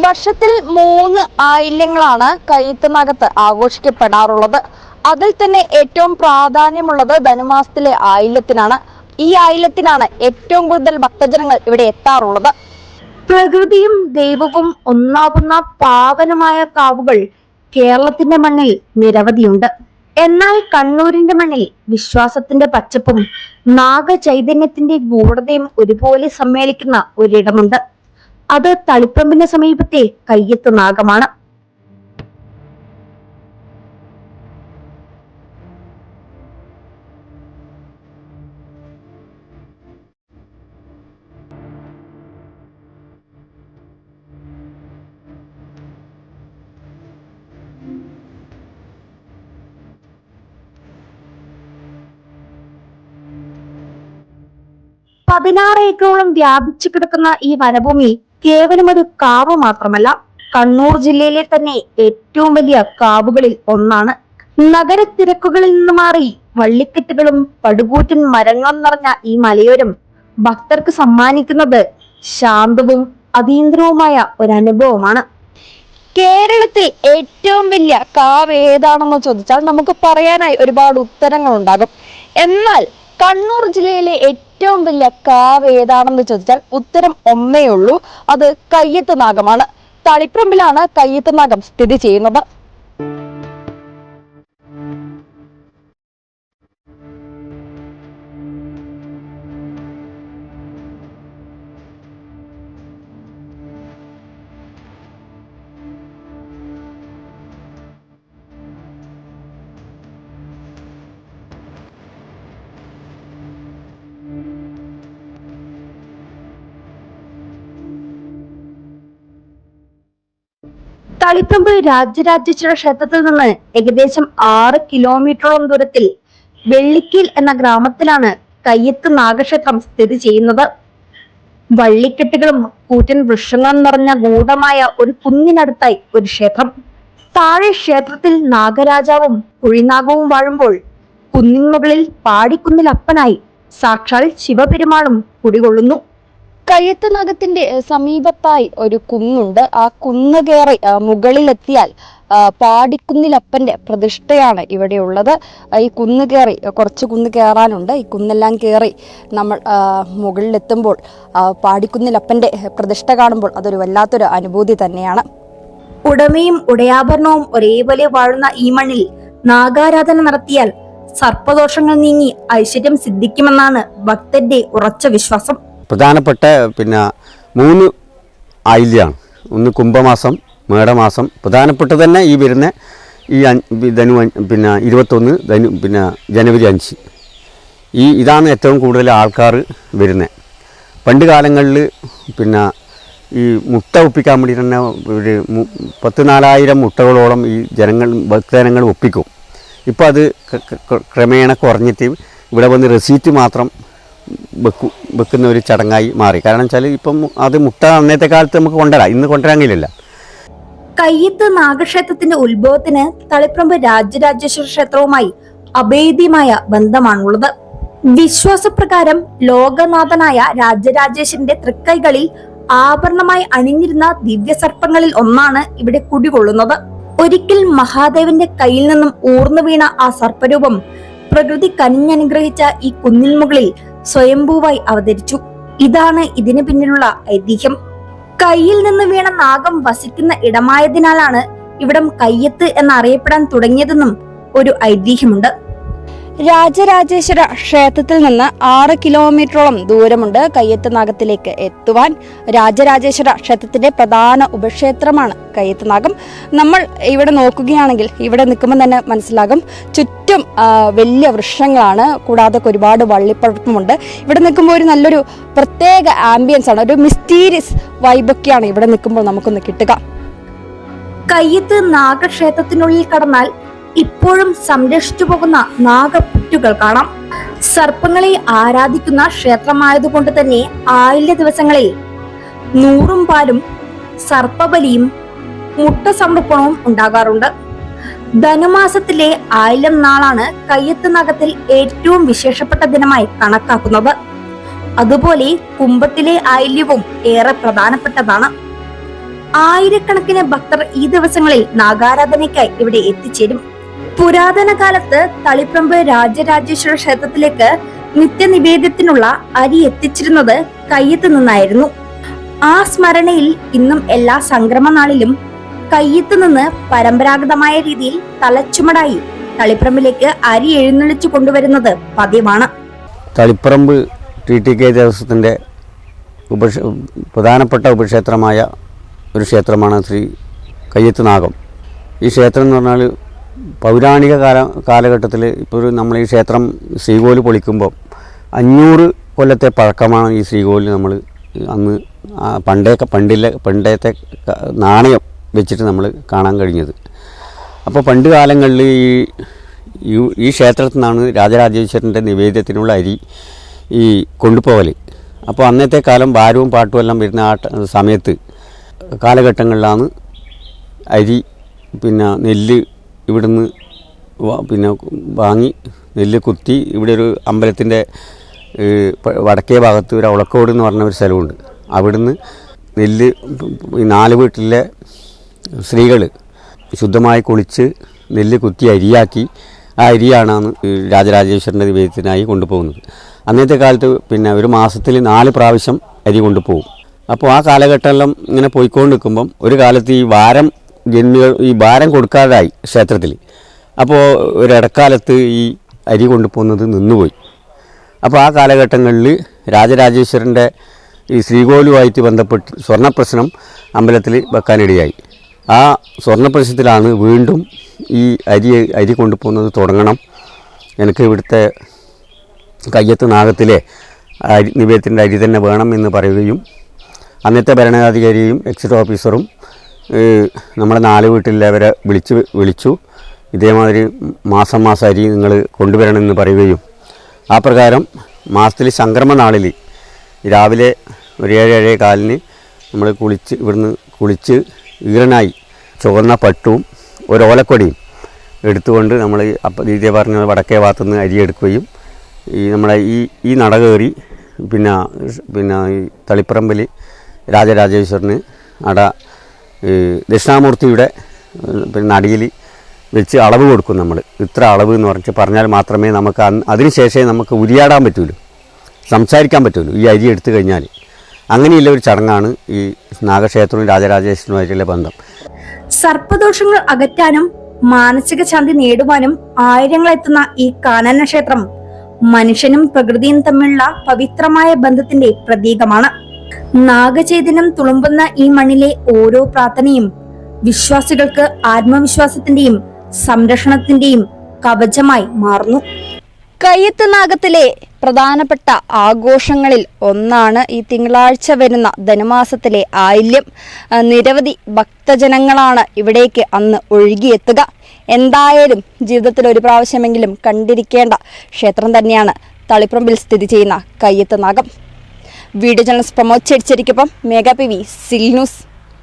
വർഷത്തിൽ മൂന്ന് ആയില്യങ്ങളാണ് കയ്യത്തുനകത്ത് ആഘോഷിക്കപ്പെടാറുള്ളത്. അതിൽ തന്നെ ഏറ്റവും പ്രാധാന്യമുള്ളത് ധനുമാസത്തിലെ ആയില്യത്തിനാണ്. ഈ ആയില്യത്തിനാണ് ഏറ്റവും കൂടുതൽ ഭക്തജനങ്ങൾ ഇവിടെ എത്താറുള്ളത്. പ്രകൃതിയും ദൈവവും ഒന്നാകുന്ന പാവനമായ കാവുകൾ കേരളത്തിന്റെ മണ്ണിൽ നിരവധിയുണ്ട്. എന്നാൽ കണ്ണൂരിന്റെ മണ്ണിൽ വിശ്വാസത്തിന്റെ പച്ചപ്പും നാഗചൈതന്യത്തിന്റെ ഗൂഢതയും ഒരുപോലെ സമ്മേളിക്കുന്ന ഒരിടമുണ്ട്. അത് തളിപ്പറമ്പിന് സമീപത്തെ കയ്യത്ത് നാഗമാണ്. പതിനാറ് ഏക്കറോളം വ്യാപിച്ചു കിടക്കുന്ന ഈ വനഭൂമി കേവലം ഒരു കാവ് മാത്രമല്ല കണ്ണൂർ ജില്ലയിലെ തന്നെ ഏറ്റവും വലിയ കാവുകളിൽ ഒന്നാണ്. നഗര തിരക്കുകളിൽ നിന്ന് മാറി വള്ളിക്കെട്ടുകളും പടുകൂറ്റൻ മരങ്ങളും നിറഞ്ഞ ഈ മലയോരം ഭക്തർക്ക് സമ്മാനിക്കുന്നത് ശാന്തവും അതീന്ദ്രവുമായ ഒരു അനുഭവമാണ് കേരളത്തിൽ ഏറ്റവും വലിയ കാവ് ഏതാണെന്ന് ചോദിച്ചാൽ നമുക്ക് പറയാനായി ഒരുപാട് ഉത്തരങ്ങൾ ഉണ്ടാകും എന്നാൽ കണ്ണൂർ ജില്ലയിലെ ഏറ്റവും വലിയ കാവ് ഏതാണെന്ന് ചോദിച്ചാൽ ഉത്തരം ഒന്നേ ഉള്ളൂ. അത് കയ്യത്ത് നാഗമാണ്. തളിപ്പറമ്പിലാണ് കയ്യത്ത് നാഗം സ്ഥിതി ചെയ്യുന്നത്. തളിപ്പറമ്പ് രാജരാജേശ്വര ക്ഷേത്രത്തിൽ നിന്ന് ഏകദേശം ആറ് കിലോമീറ്ററോളം ദൂരത്തിൽ വെള്ളിക്കിൽ എന്ന ഗ്രാമത്തിലാണ് കയ്യത്ത് നാഗക്ഷേത്രം സ്ഥിതി ചെയ്യുന്നത്. വള്ളിക്കെട്ടുകളും കൂറ്റൻ വൃക്ഷങ്ങളും നിറഞ്ഞ ഗൂഢമായ ഒരു കുന്നിനടുത്തായി ഒരു ക്ഷേത്രം. താഴെ ക്ഷേത്രത്തിൽ നാഗരാജാവും കുഴിനാഗവും വാഴുമ്പോൾ കുന്നിൻ മുകളിൽ പാടിക്കുന്നിൽ അപ്പനായി സാക്ഷാൽ ശിവപെരുമാളും കുടികൊള്ളുന്നു. കയ്യത്ത് നഗത്തിന്റെ സമീപത്തായി ഒരു കുന്നുണ്ട്. ആ കുന്ന് കയറി മുകളിലെത്തിയാൽ പാടിക്കുന്നിലപ്പന്റെ പ്രതിഷ്ഠയാണ് ഇവിടെ ഉള്ളത്. ഈ കുന്ന് കയറി കുറച്ച് കുന്ന് കയറാനുണ്ട്. ഈ കുന്നെല്ലാം കയറി നമ്മൾ മുകളിലെത്തുമ്പോൾ പാടിക്കുന്നിലപ്പന്റെ പ്രതിഷ്ഠ കാണുമ്പോൾ അതൊരു വല്ലാത്തൊരു അനുഭൂതി തന്നെയാണ്. ഉടമയും ഉടയാഭരണവും ഒരേപോലെ വാഴുന്ന ഈ മണ്ണിൽ നാഗാരാധന നടത്തിയാൽ സർപ്പദോഷങ്ങൾ നീങ്ങി ഐശ്വര്യം സിദ്ധിക്കുമെന്നാണ് ഭക്തന്റെ ഉറച്ച വിശ്വാസം. പ്രധാനപ്പെട്ട പിന്നെ മൂന്ന് ആയില്യാണ് ഒന്ന് കുംഭമാസം മേടമാസം. പ്രധാനപ്പെട്ട തന്നെ ഈ വരുന്ന ഈ ധനു പിന്നെ ഇരുപത്തൊന്ന് ധനു പിന്നെ ജനുവരി അഞ്ച്. ഈ ഇതാണ് ഏറ്റവും കൂടുതൽ ആൾക്കാർ വരുന്നത് പണ്ട് കാലങ്ങളിൽ പിന്നെ ഈ മുട്ട ഒപ്പിക്കാൻ വേണ്ടി തന്നെ ഒരു പത്ത് നാലായിരം മുട്ടകളോളം ഈ ജനങ്ങൾ ഭക്തജനങ്ങൾ ഒപ്പിക്കും. ഇപ്പോൾ അത് ക്രമേണ കുറഞ്ഞിട്ട് ഇവിടെ വന്ന് റെസീറ്റ് മാത്രം വെക്കു വെക്കുന്ന ഒരു ചടങ്ങായി മാറി. കാരണം വെച്ചാൽ ഇപ്പം അത് മുട്ട അന്നത്തെ കാലത്ത് നമുക്ക് കൊണ്ടുവരാം. ഇന്ന് കൊണ്ടുവരാൻ കയ്യത്ത് നാഗക്ഷേത്രത്തിന്റെ ഉത്ഭവത്തിന് തളിപ്പറമ്പ് രാജരാജേശ്വര ക്ഷേത്രവുമായി അഭേദ്യമായ ബന്ധമാണുള്ളത്. വിശ്വാസപ്രകാരം ലോകനാഥനായ രാജരാജേശ്വരന്റെ തൃക്കൈകളിൽ ആഭരണമായി അണിഞ്ഞിരുന്ന ദിവ്യസർപ്പങ്ങളിൽ ഒന്നാണ് ഇവിടെ കുടികൊള്ളുന്നത്. ഒരിക്കൽ മഹാദേവന്റെ കയ്യിൽ നിന്നും ഊർന്നു വീണ ആ സർപ്പരൂപം പ്രകൃതി കനിഞ്ഞനുഗ്രഹിച്ച ഈ കുന്നിൽ മുകളിൽ സ്വയംഭൂവായി അവതരിച്ചു. ഇതാണ് ഇതിന് പിന്നിലുള്ള ഐതിഹ്യം. കയ്യിൽ നിന്ന് വീണ നാഗം വസിക്കുന്ന ഇടമായതിനാലാണ് ഇവിടം കയ്യത്ത് എന്നറിയപ്പെടാൻ തുടങ്ങിയതെന്നും ഒരു ഐതിഹ്യമുണ്ട്. രാജരാജേശ്വര ക്ഷേത്രത്തിൽ നിന്ന് ആറ് കിലോമീറ്ററോളം ദൂരമുണ്ട് കയ്യത്ത് നാഗത്തിലേക്ക് എത്തുവാൻ. രാജരാജേശ്വര ക്ഷേത്രത്തിന്റെ പ്രധാന ഉപക്ഷേത്രമാണ് കയ്യത്ത് നാഗം നമ്മൾ ഇവിടെ നോക്കുകയാണെങ്കിൽ ഇവിടെ നിൽക്കുമ്പോൾ തന്നെ മനസ്സിലാകും. ചുറ്റും വലിയ വൃക്ഷങ്ങളാണ്. കൂടാതെ ഒരുപാട് വള്ളിപ്പഴപ്പമുണ്ട്. ഇവിടെ നിൽക്കുമ്പോൾ ഒരു നല്ലൊരു പ്രത്യേക ആംബിയൻസ് ആണ്. ഒരു മിസ്റ്റീരിയസ് വൈബൊക്കെയാണ് ഇവിടെ നിൽക്കുമ്പോൾ നമുക്കൊന്ന് കിട്ടുക. കയ്യത്ത് നാഗക്ഷേത്രത്തിനുള്ളിൽ കടന്നാൽ ഇപ്പോഴും സംരക്ഷിച്ചു പോകുന്ന നാഗപുറ്റുകൾ കാണാം. സർപ്പങ്ങളെ ആരാധിക്കുന്ന ക്ഷേത്രമായതുകൊണ്ട് തന്നെ ആയില്യ ദിവസങ്ങളിൽ നൂറും പാലും സർപ്പബലിയും മുട്ട സമർപ്പണവും ഉണ്ടാകാറുണ്ട്. ധനുമാസത്തിലെ ആയില്യം നാളാണ് കയ്യത്ത് നഗത്തിൽ ഏറ്റവും വിശേഷപ്പെട്ട ദിനമായി കണക്കാക്കുന്നത്. അതുപോലെ കുംഭത്തിലെ ആയില്യവും ഏറെ പ്രധാനപ്പെട്ടതാണ്. ആയിരക്കണക്കിന് ഭക്തർ ഈ ദിവസങ്ങളിൽ നാഗാരാധനയ്ക്കായി ഇവിടെ എത്തിച്ചേരും. പുരാതന കാലത്ത് തളിപ്രമ്പ് രാജരാജേശ്വര ക്ഷേത്രത്തിലേക്ക് നിത്യനിവേദ്യത്തിനുള്ള അരി എത്തിച്ചിരുന്നത് കയ്യത്ത് നിന്നായിരുന്നു. ആ സ്മരണയിൽ ഇന്നും എല്ലാ സംക്രമ നാളിലും കയ്യത്ത് നിന്ന് പരമ്പരാഗതമായ രീതിയിൽ തലച്ചുമടായി തളിപ്പറമ്പിലേക്ക് അരി എഴുന്നള്ളിച്ചു കൊണ്ടുവരുന്നത് പതിവാണ്. തളിപ്പറമ്പ് ടി ടി കെ ദേവസ്വത്തിന്റെ ഉപക്ഷ പ്രധാനപ്പെട്ട ഉപക്ഷേത്രമായ ഒരു ക്ഷേത്രമാണ് ശ്രീ കയ്യത്ത് നാഗം. ഈ ക്ഷേത്രം എന്ന് പറഞ്ഞാൽ പൗരാണിക കാല കാലഘട്ടത്തിൽ ഇപ്പോൾ ഒരു നമ്മൾ ഈ ക്ഷേത്രം ശ്രീകോൽ പൊളിക്കുമ്പോൾ അഞ്ഞൂറ് കൊല്ലത്തെ പഴക്കമാണ് ഈ ശ്രീകോലിൽ നമ്മൾ അന്ന് പണ്ടേ പണ്ടിലെ പണ്ടത്തെ നാണയം വെച്ചിട്ട് നമ്മൾ കാണാൻ കഴിഞ്ഞത്. അപ്പോൾ പണ്ട് കാലങ്ങളിൽ ഈ- ഈ ക്ഷേത്രത്തിൽ നിന്നാണ് രാജരാജേശ്വരന്റെ നിവേദ്യത്തിനുള്ള അരി ഈ കൊണ്ടുപോകൽ അപ്പോൾ അന്നത്തെ കാലം ഭാരവും പാട്ടും എല്ലാം വരുന്ന ആ സമയത്ത് കാലഘട്ടങ്ങളിലാണ് അരി പിന്നെ നെല്ല് ഇവിടുന്ന് പിന്നെ വാങ്ങി നെല്ല് കുത്തി ഇവിടെ ഒരു അമ്പലത്തിന്റെ വടക്കേ ഭാഗത്ത് ഒരു അവളക്കോട് എന്ന് പറഞ്ഞ ഒരു സ്ഥലമുണ്ട്. അവിടുന്ന് നെല്ല് നാല് വീട്ടിലെ സ്ത്രീകൾ ശുദ്ധമായി കുളിച്ച് നെല്ല് കുത്തി അരിയാക്കി ആ അരിയാണ് രാജരാജേശ്വരന്റെ നിവേദ്യത്തിനായി കൊണ്ടുപോകുന്നത്. അന്നത്തെ കാലത്ത് പിന്നെ ഒരു മാസത്തിൽ നാല് പ്രാവശ്യം അരി കൊണ്ടുപോകും. അപ്പോൾ ആ കാലഘട്ടമെല്ലാം ഇങ്ങനെ പോയിക്കൊണ്ട് നിൽക്കുമ്പം ഒരു കാലത്ത് ഈ വാരം ജന്മികൾ ഈ ഭാരം കൊടുക്കാതായി ക്ഷേത്രത്തിൽ. അപ്പോൾ ഒരിടക്കാലത്ത് ഈ അരി കൊണ്ടുപോകുന്നത് നിന്നുപോയി. അപ്പോൾ ആ കാലഘട്ടങ്ങളിൽ രാജരാജേശ്വരന്റെ ഈ ശ്രീകോലുമായിട്ട് ബന്ധപ്പെട്ട് സ്വർണപ്രശ്നം അമ്പലത്തിൽ വെക്കാനിടയായി. ആ സ്വർണപ്രശ്നത്തിലാണ് വീണ്ടും ഈ അരി അരി കൊണ്ടുപോകുന്നത് തുടങ്ങണം. എനിക്ക് ഇവിടുത്തെ കയ്യത്ത് നാഗത്തിലെ അരി നിവേദത്തിന്റെ അരി തന്നെ വേണം എന്ന് പറയുകയും അന്നത്തെ ഭരണാധികാരിയും എക്സിറ്റ് ഓഫീസറും നമ്മുടെ നാല് വീട്ടിലുള്ളവരെ വിളിച്ച് വിളിച്ചു. ഇതേമാതിരി മാസം മാസം അരി നിങ്ങൾ കൊണ്ടുവരണമെന്ന് പറയുകയും ആ പ്രകാരം മാസത്തിൽ സംക്രമ നാളിൽ രാവിലെ ഒരു ഏഴ് ഏഴേ കാലിന് നമ്മൾ കുളിച്ച് ഇവിടുന്ന് കുളിച്ച് ഈറനായി ചുവന്ന പട്ടും ഒരു ഓലക്കൊടിയും എടുത്തുകൊണ്ട് നമ്മൾ അപ്പം ഇതേ പറഞ്ഞ വടക്കേ ഭാഗത്തുനിന്ന് അരി എടുക്കുകയും ഈ നമ്മുടെ ഈ ഈ നട കയറി പിന്നെ പിന്നെ ഈ തളിപ്പറമ്പിൽ രാജരാജേശ്വരന് അട ദക്ഷിണാമൂർത്തിയുടെ പിന്നെ നടിയിൽ വെച്ച് അളവ് കൊടുക്കും നമ്മൾ. ഇത്ര അളവ് എന്ന് പറഞ്ഞ് പറഞ്ഞാൽ മാത്രമേ നമുക്ക് അതിനുശേഷമേ നമുക്ക് ഉരിയാടാൻ പറ്റുള്ളൂ സംസാരിക്കാൻ പറ്റുള്ളൂ ഈ അരി എടുത്തു കഴിഞ്ഞാൽ. അങ്ങനെയുള്ള ഒരു ചടങ്ങാണ് ഈ നാഗക്ഷേത്രവും രാജരാജേശ്വരനുമായിട്ടുള്ള ബന്ധം. സർപ്പദോഷങ്ങൾ അകറ്റാനും മാനസിക ശാന്തി നേടുവാനും ആയിരങ്ങളെത്തുന്ന ഈ കാനന ക്ഷേത്രം മനുഷ്യനും പ്രകൃതിയും തമ്മിലുള്ള പവിത്രമായ ബന്ധത്തിന്റെ പ്രതീകമാണ്. നാഗചൈതന്യം തുളുമ്പുന്ന ഈ മണ്ണിലെ ഓരോ പ്രാർത്ഥനയും വിശ്വാസികൾക്ക് ആത്മവിശ്വാസത്തിന്റെയും സംരക്ഷണത്തിന്റെയും കവചമായി മാറുന്നു. കയ്യത്ത് നാഗത്തിലെ പ്രധാനപ്പെട്ട ആഘോഷങ്ങളിൽ ഒന്നാണ് ഈ തിങ്കളാഴ്ച വരുന്ന ധനുമാസത്തിലെ ആയില്യം. നിരവധി ഭക്തജനങ്ങളാണ് ഇവിടേക്ക് അന്ന് ഒഴുകിയെത്തുക. എന്തായാലും ജീവിതത്തിൽ ഒരു പ്രാവശ്യമെങ്കിലും കണ്ടിരിക്കേണ്ട ക്ഷേത്രം തന്നെയാണ് തളിപ്രമ്പിൽ സ്ഥിതി ചെയ്യുന്ന കയ്യത്ത് നാഗം. വീഡിയോ ജേർണലിസ്റ്റ് പ്രമോദ് ചെടിച്ചേരിക്കൊപ്പം മേഘ പി വി സിൽ ന്യൂസ്.